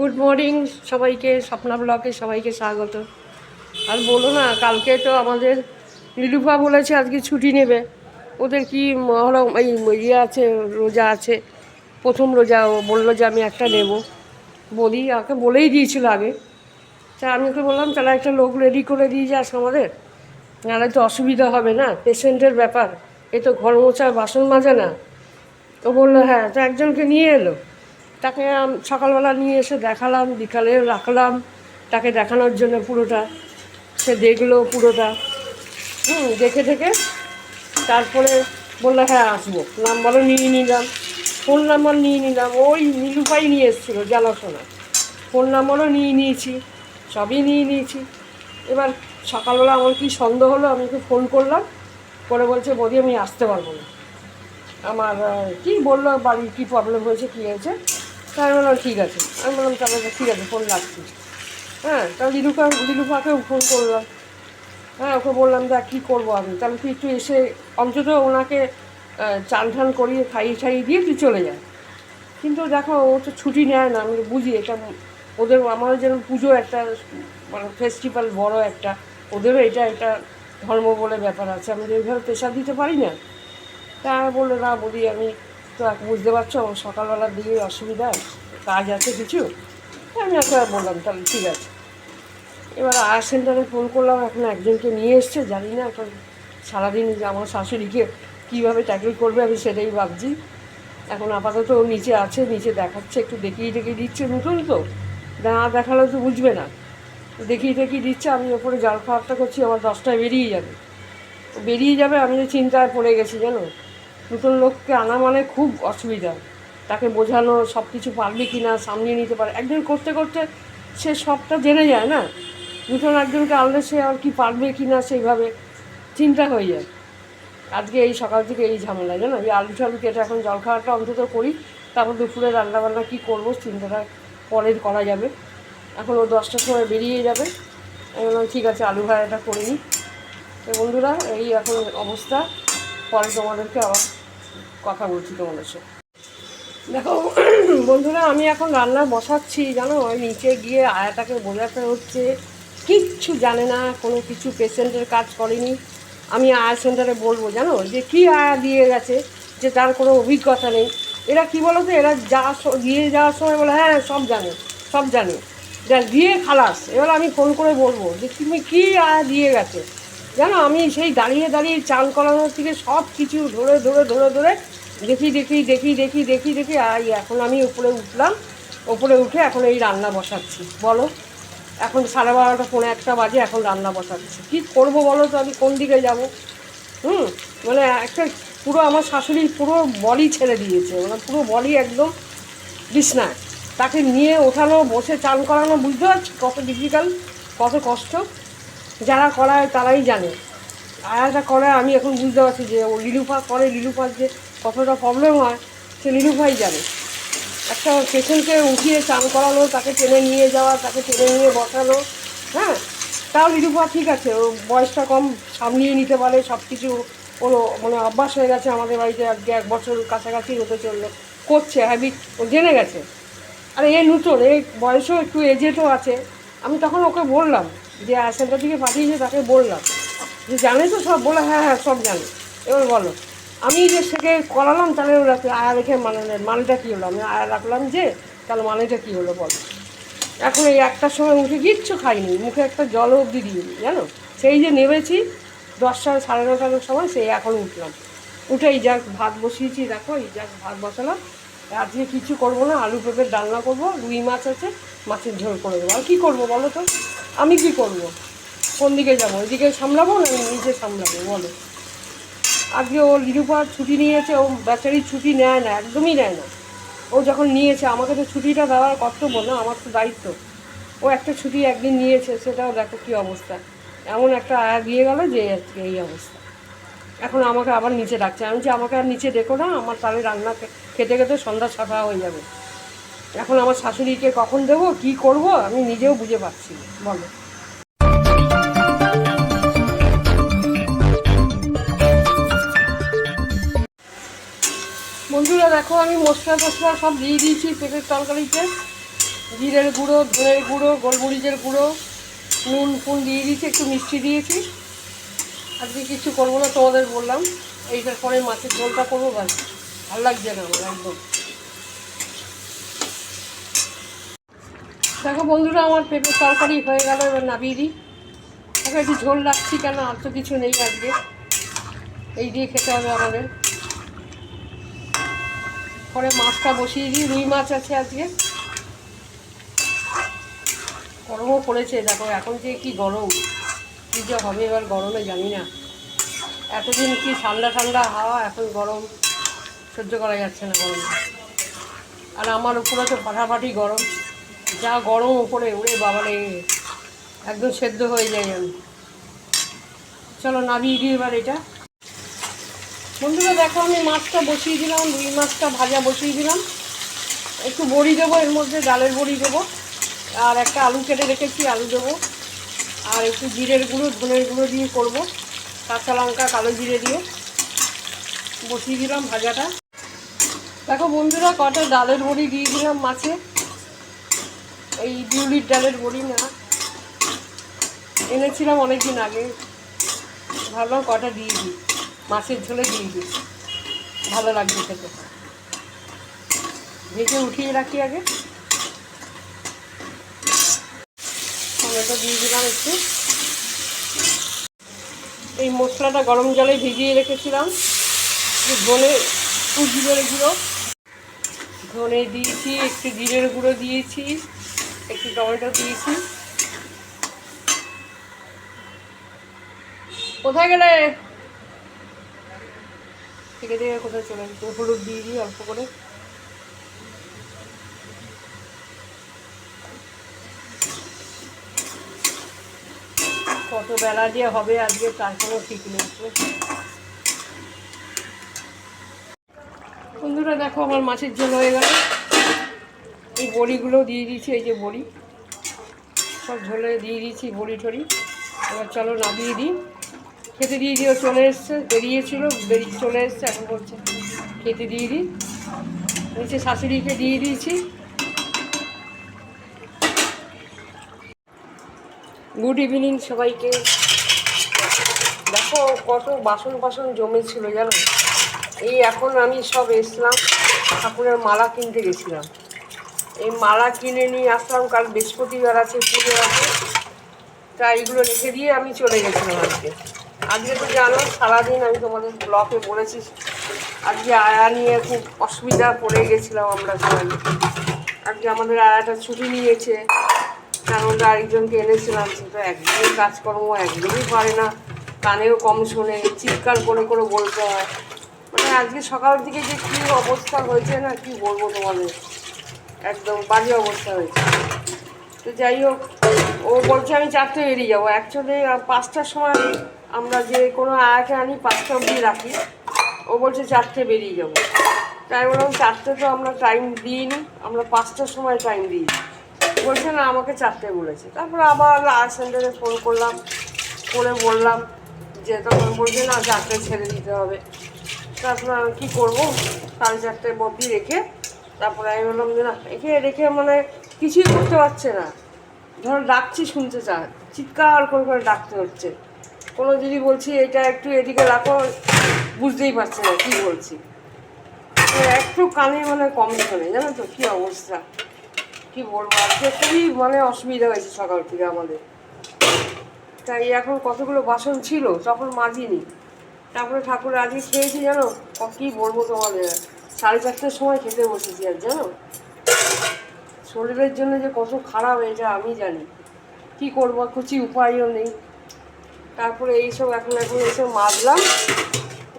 Good morning সবাইকে, স্বপ্না ব্লকে সবাইকে স্বাগত। আর বলো না, কালকে তো আমাদের রিলুফা বলেছে আজকে ছুটি নেবে। ওদের কি মহরম, এই ইয়ে আছে, রোজা আছে। প্রথম রোজা, ও বলল যে আমি একটা নেব। বলি, আমাকে বলেই দিয়েছিল আগে। তা আমি ওকে বললাম, তাহলে একটা লোক রেডি করে দিয়ে যাস আমাদের। নাহলে তো অসুবিধা হবে না পেশেন্টের ব্যাপার। এ তো ঘর মোছা, বাসন মাজে না। ও বলল হ্যাঁ। তো একজনকে নিয়ে এলো। তাকে সকালবেলা নিয়ে এসে দেখালাম, বিকালে রাখলাম, তাকে দেখানোর জন্য পুরোটা। সে দেখল পুরোটা। হুম, দেখে থেকে তারপরে বলল হ্যাঁ আসব। নাম্বারও নিয়ে নিলাম। ফোন নাম্বার নিয়ে নিলাম। ওই নীলুপাই নিয়ে এসেছিল জানাশোনা ফোন নাম্বারও নিয়ে নিয়েছি, সবই নিয়ে নিয়েছি। এবার সকালবেলা আমার কি সন্দেহ হলো, আমি ওকে ফোন করলাম। করে বলছে, বৌদি, আমি আসতে পারব না। আমার কি বলল, বাড়ির কী প্রবলেম হয়েছে, কী হয়েছে? তাই আমি বললাম, ঠিক আছে। আমি বললাম, তাহলে ঠিক আছে ফোন রাখছি। হ্যাঁ তাহলে লিলুকা লিলুকাকেও ফোন করলাম। হ্যাঁ ওকে বললাম, দেখ, কী করব আমি? তাহলে তুই একটু এসে অন্তত ওনাকে চান ঠান করিয়ে খাইয়ে খাইয়ে দিয়ে তুই চলে যায় কিন্তু দেখো, ও তো ছুটি নেয় না, আমি বুঝি, এটা ওদের আমাদের যেন পুজো একটা মানে ফেস্টিভ্যাল বড় একটা, ওদেরও এটা একটা ধর্ম বলে ব্যাপার আছে। আমি তো এইভাবে প্রেশার দিতে পারি না। তা বলল, না বলি আমি তো এক বুঝতে পারছ, আমার সকালবেলার দিকে অসুবিধা, কাজ আছে কিছু। আমি ওকে বললাম, তাহলে ঠিক আছে। এবার আয়ার সেন্টারে ফোন করলাম, এখন একজনকে নিয়ে এসছে, জানি না, এখন সারাদিন যে আমার শাশুড়িকে কীভাবে ট্যাকেল করবে আমি সেটাই ভাবছি। এখন আপাতত ও নিচে আছে, নিচে দেখাচ্ছে, একটু দেখিয়ে দেখিয়ে দিচ্ছে নতুন তো না দেখালে তো বুঝবে না। দেখিয়ে দেখিয়ে দিচ্ছে, আমি ওপরে জাল খাওয়ারটা করছি, আমার দশটায় বেরিয়ে যাবে। বেরিয়ে যাবে, আমি যে চিন্তায় পড়ে গেছি, জানো? নতুন লোককে আনা মানে খুব অসুবিধা। তাকে বোঝানো সব কিছু পারবে কি না সামলিয়ে নিতে পারে। একদিন করতে করতে সে সবটা জেনে যায় না। নতুন একজনকে আনলে সে আর কি পারবে কি না সেইভাবে চিন্তা হয়ে যায়। আজকে এই সকাল থেকে এই ঝামেলা, জানো? এই আলু টালু কেটে এখন জল খাওয়াটা অন্তত করি, তারপর দুপুরে রান্নাবান্না কী করব চিন্তাটা পরে করা যাবে। এখন ও দশটার সময় বেরিয়ে যাবে। আমি বললাম, ঠিক আছে, আলু ভাড়াটা করে নিই। তো বন্ধুরা, এই এখন অবস্থা। পরে তোমাদেরকে আবার কথা বলছি তোমাদের সাথে। দেখো, বন্ধুরা, আমি এখন রান্না বসাচ্ছি, জানো? ওই নিচে গিয়ে আয়াটাকে বোঝাতে হচ্ছে। কিচ্ছু জানে না, কোনো কিছু পেশেন্টের কাজ করেনি। আমি আয়া সেন্টারে বলব, জানো? যে কি আয়া দিয়ে গেছে, যে তার কোনো অভিজ্ঞতা নেই। এরা কি বলো তো এরা যা দিয়ে যাওয়ার সময় বলে হ্যাঁ সব জানে সব জানে। যা দিয়ে খালাস। এবার আমি ফোন করে বলব যে, তুমি কী আয়া দিয়ে গেছে? জানো, আমি সেই দাঁড়িয়ে দাঁড়িয়ে চান করানোর থেকে সব কিছু ধরে ধরে ধরে ধরে দেখি দেখি দেখি দেখি দেখি দেখি, আই, এখন আমি উপরে উঠলাম। ওপরে উঠে এখন এই রান্না বসাচ্ছি। বলো, এখন সাড়ে বারোটা, পৌনে একটা বাজে, এখন রান্না বসাচ্ছি। কী করব বলো তো, আমি কোন দিকে যাব? হুম মানে একটা পুরো আমার শাশুড়ি পুরো বডি ছেড়ে দিয়েছে। মানে পুরো বডি একদম বিছনায়। তাকে নিয়ে ওঠানো, বসে চান করানো, বুঝতে পারছি কত ডিফিকাল্ট কত কষ্ট? যারা করায় তারাই জানে। আয়াটা করে আমি এখন বুঝতে পারছি যে ও লিলুফা করে, লিলুফার যে কতটা প্রবলেম হয়, সে লিলুফাই জানে। একটা পেশেন্টকে উঠিয়ে চান করালো, তাকে টেনে নিয়ে যাওয়া, তাকে টেনে নিয়ে বসানো হ্যাঁ? তাও লিলুফা ঠিক আছে, ও বয়সটা কম, সামলিয়ে নিতে পারে সব কিছু ওর মানে অভ্যাস হয়ে গেছে আমাদের বাড়িতে, আজকে এক বছর কাছাকাছি হতে চলল। করছে হ্যাবিট ও জেনে গেছে। আরে এ নতুন এই বয়সও একটু এজেটও আছে। আমি তখন ওকে বললাম যে সেন্টার থেকে পাঠিয়েছে তাকে বললাম। যে জানে তো সব, বলে হ্যাঁ হ্যাঁ সব জানে। এবার বলো, আমি যে সেকে করালাম, তাহলে ওরা আয়া রেখে মানে মানেটা কী হলো? আমি আয়া রাখলাম যে, তাহলে মানেটা কী হলো বলো। এখন এই একটার সময় উঠে কিচ্ছু খাইনি, মুখে একটা জলও অবধি দিইনি, জানো? সেই যে নেমেছি, দশটা সাড়ে নটার সময় সেই এখন উঠলাম। উঠে এই যাক, ভাত বসিয়েছি, দেখো, এই যাক, ভাত বসালাম। আজকে কিছু করব না, আলু পেঁপের ডালনা করব, রুই মাছ আছে, মাছের ঝোল করে দেবো। আর কী করব বলো তো? আমি কি করব? কোন দিকে যাব, এদিকে সামলাবো না নিচে সামলাবো? বলো। আজকে ও লিরুপার ছুটি নিয়েছে, ও বেচারি ছুটি নেয় না, একদমই নেয় না। ও যখন নিয়েছে, আমাকে তো ছুটিটা দেওয়ার কর্তব্য না, আমার তো দায়িত্ব। ও একটা ছুটি একদিন নিয়েছে, সেটাও দেখো কী অবস্থা। এমন একটা আয়া দিয়ে গেল যে আজকে এই অবস্থা। এখন আমাকে আবার নিচে ডাকছে। আমি যে আমাকে আর নিচে দেখো না, আমার তাহলে রান্না খেতে খেতে সন্ধ্যা ছটা হয়ে যাবে। এখন আমার শাশুড়িকে কখন দেবো, কি করব, আমি নিজেও বুঝে পাচ্ছি বলো। বন্ধুরা, দেখো, আমি মশলা টসলা সব দিয়ে দিয়েছি পেটের তরকারিতে। জিরের গুঁড়ো, ধনের গুঁড়ো, গোলমরিচের গুঁড়ো, নুন ফুন দিয়ে দিয়েছি, একটু মিষ্টি দিয়েছি। আজকে কিছু করব না, তোমাদের বললাম। এইটার পরে মাছের ঝোলটা করব, ব্যাস। ভালো লাগছে না আমার একদম। দেখো বন্ধুরা, আমার পেঁপের তরকারি হয়ে গেল, এবার নামিয়ে দিই। ওকে একটু ঝোল রাখছি কেন, আর তো কিছু নেই আজকে। এই দিয়ে খেতে হবে আমাদের। পরে মাছটা বসিয়ে দিই, রুই মাছ আছে আজকে। গরমও পড়েছে, দেখো এখন যে কি গরম। কী যে হবে এবার গরমে জানি না। এতদিন কি ঠান্ডা ঠান্ডা হাওয়া, এখন গরম। সহ্য করা যাচ্ছে না গরম। আর আমার উপরে তো ফাটাফাটি গরম। যা গরম উপরে উড়ে বাবারে। একদম সেদ্ধ হয়ে যায় আমি। চলো নামিয়ে দিই এবার এটা। বন্ধুরা, দেখো আমি মাছটা বসিয়ে দিলাম, রুই মাছটা ভাজা বসিয়ে দিলাম। একটু বড়ি দেবো, এর মধ্যে ডালের বড়ি দেবো। আর একটা আলু কেটে রেখেছি, আলু দেবো। আর একটু জিরের গুঁড়ো, ধনের গুঁড়ো দিয়ে করব। কাঁচা লঙ্কা, কালো জিরে দিয়ে। বসিয়ে দিলাম ভাজাটা। দেখো বন্ধুরা, কটা ডালের বড়ি দিয়ে দিলাম মাছে। এই বিউলির ডালের বড়ি না। এনেছিলাম অনেক দিন আগে। ভাবলাম কটা দিয়ে দিই। মাছের ঝোলে দিয়ে দিই। ভালো লাগবে খেতে। ভেজে উঠিয়ে রাখি আগে। টমেটো দিয়ে দিলাম একটু। এই মশলাটা গরম জলে ভিজিয়ে রেখেছিলাম। একটু ধনে জিরের গুঁড়ো। ধনে দিয়েছি, একটু জিরের গুঁড়ো দিয়েছি, একটু টমেটো দিয়েছি। কোথায় গেলে? থেকে থেকে কোথায় চলে গেছে হলুদ দিয়ে দিই অল্প করে। কত বেলা যে হবে আজকে তার ঠিক নেই। বন্ধুরা, দেখো আমার মাছের ঝোল হয়ে গেল। এই বড়িগুলো দিয়ে দিয়েছি, এই যে বড়ি। সব ঝোলে দিয়ে দিয়েছি বড়ি টড়ি। এবার চলো নামিয়ে দিই। খেতে দিয়ে দিও চলে এসছে, বেরিয়েছিল বেরিয়ে চলে এসছে, এখন বলছে খেতে দিয়ে দিই। নিচে শাশুড়িকে দিয়ে দিয়েছি। গুড ইভিনিং সবাইকে। দেখো কত বাসন বাসন জমেছিল, জানো? এই এখন আমি সব এসলাম, ঠাকুরের মালা কিনতে গেছিলাম। এই মালা কিনে নিয়ে আসলাম, কাল বৃহস্পতিবার আছে পুজো আছে। তা এইগুলো রেখে দিয়ে আমি চলে গেছিলাম আজকে। আজকে তো জানো, সারাদিন আমি তোমাদের ব্লকে বলেছি, আজকে আয়া নিয়ে খুব অসুবিধা পড়ে গেছিলাম আমরা সবাই। আজকে আমাদের আয়াটা ছুটি নিয়েছে, কারণ আরেকজনকে এনেছিলাম সেটা একদমই কাজকর্ম একদমই পারে না। কানেও কম শোনে, চিৎকার করে করে বলতে হয়। মানে আজকে সকালের দিকে যে কী অবস্থা হয়েছে না কি বলব তোমাদের? একদম বাজে অবস্থা হয়েছে। তো যাই হোক, ও বলছে আমি চারটে বেরিয়ে যাব। অ্যাকচুয়ালি পাঁচটার সময় আমরা যে কোনো আয়াকে আনি, পাঁচটা অবধি রাখি। ও বলছে চারটে বেরিয়ে যাব। তাই বললাম, চারটে তো আমরা টাইম দিইনি। আমরা পাঁচটার সময় টাইম দিই। বলছে, না, আমাকে চারটে বলেছে। তারপর আবার আয়ার সেন্টারে ফোন করলাম। করে বললাম যে, তখন বলছে, না, চারটে ছেড়ে দিতে হবে। তারপরে কী করব? সাড়ে চারটে অবধি রেখে তারপরে আমি বললাম যে না, রেখে রেখে মানে কিছুই করতে পারছে না। ধরো ডাকছি শুনতে চায়, চিৎকার করে করে ডাকতে হচ্ছে। কোনো যদি বলছি এটা একটু এদিকে রাখো, বুঝতেই পারছে না কী বলছি। একটু কানে মানে কম শোনে, জানো তো কী অবস্থা? কী বলব? আজকে খুবই মানে অসুবিধা হয়েছে সকাল থেকে আমাদের। তাই এখন কতগুলো বাসন ছিল, তখন মাজিনি। তারপরে ঠাকুর আজকে খেয়েছি জানো? ক- বলব তোমাদের? সাড়ে চারটের সময় খেতে বসেছি আর জানো? শরীরের জন্য যে কত খারাপ এটা আমি জানি। কি করব কিছু উপায়ও নেই। তারপরে এইসব এখন এখন এইসব মাজলাম।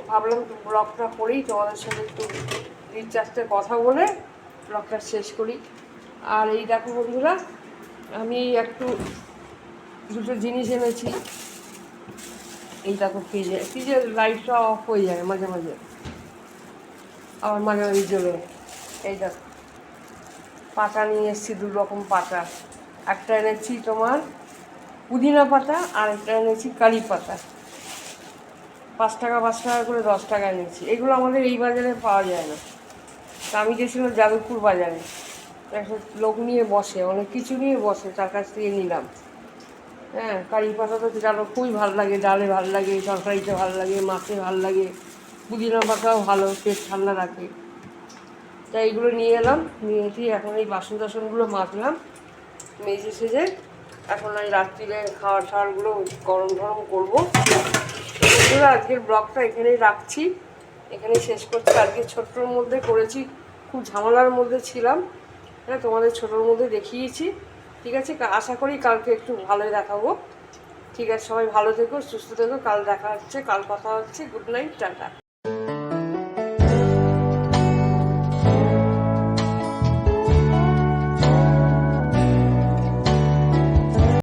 ভাবলাম ব্লগটা করেই তোমাদের সাথে একটু চারটে কথা বলে ব্লগটা শেষ করি। আর এই দেখো বন্ধুরা, আমি একটু দুটো জিনিস এনেছি। এই দেখো ফ্রিজে ফ্রিজের লাইটটা অফ হয়ে যায় মাঝে মাঝে। আবার মাঝে মাঝে জ্বলে। এই দেখো। পাতা নিয়ে এসেছি, দু রকম পাতা। একটা এনেছি তোমার পুদিনা পাতা, আর একটা এনেছি কারি পাতা। পাঁচ টাকা পাঁচ টাকা করে দশ টাকা এনেছি। এগুলো আমাদের এই বাজারে পাওয়া যায় না। তা আমি গেছিলাম যাদবপুর বাজারে। একটা লোক নিয়ে বসে, অনেক কিছু নিয়ে বসে, তার কাছ থেকে নিলাম। হ্যাঁ কারি পাতা তো জানো খুবই ভালো লাগে, ডালে ভালো লাগে, তরকারিতে ভালো লাগে, মাছে ভালো লাগে, পুদিনা পাতাও ভালো, পেট ঠান্ডা রাখে। তাই এইগুলো নিয়ে এলাম, নিয়ে এসে এখন এই বাসন টাসনগুলো মাজলাম, মেজে সেজে এখন এই রাত্রিরে খাওয়ার টাওয়ারগুলো গরম গরম করব। বন্ধুরা, আজকের ব্লগটা এখানেই রাখছি এখানে শেষ করছি। আজকে ছোট্টর মধ্যে করেছি, খুব ঝামেলার মধ্যে ছিলাম হ্যাঁ তোমাদের ছোটোর মধ্যে দেখিয়েছি। ঠিক আছে আশা করি কালকে একটু ভালোই দেখাবো ঠিক আছে, সবাই ভালো থেকো, সুস্থ থেকো, কাল দেখা হচ্ছে, কাল কথা হচ্ছে গুড নাইট টাটা।